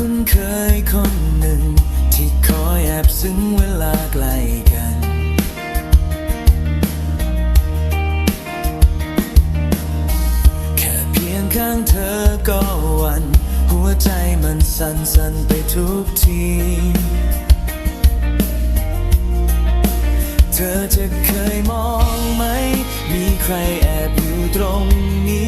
คุ้นเคยคนหนึ่ง ที่คอยแอบซึ้งเวลาใกล้กัน แค่เพียงข้างเธอก็วัน หัวใจมันสั่นสั่นไปทุกที เธอจะเคยมองไหม มีใครแอบอยู่ตรงนี้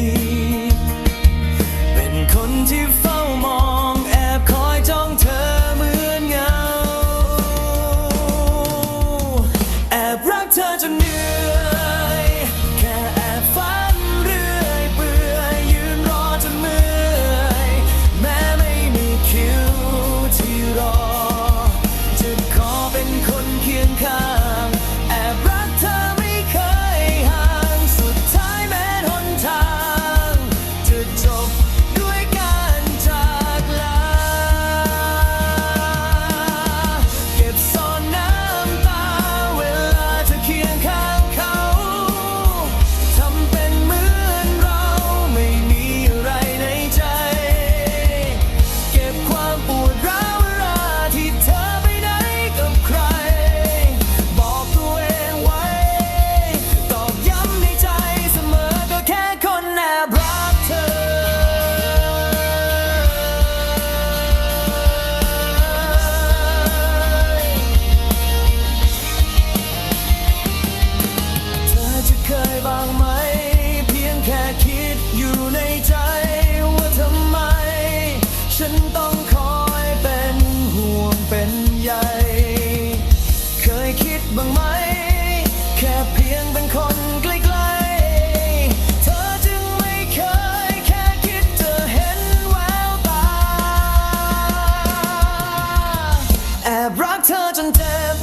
บรักเธอจนเจ็บ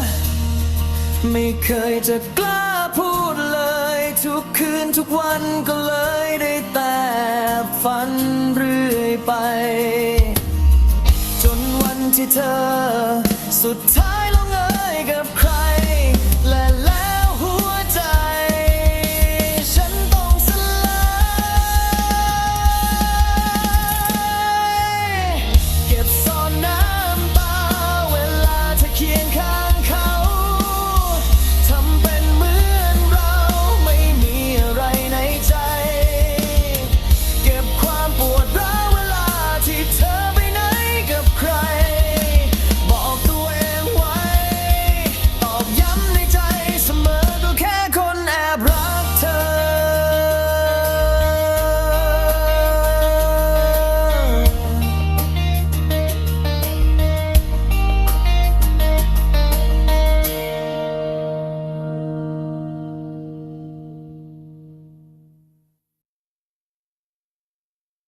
ไม่เคยจะกล้าพูดเลย ทุกคืนทุกวันก็เลยได้แต่ฝันเรื่อยไป จนวันที่เธอ สุดท้ายลงเอยกับใคร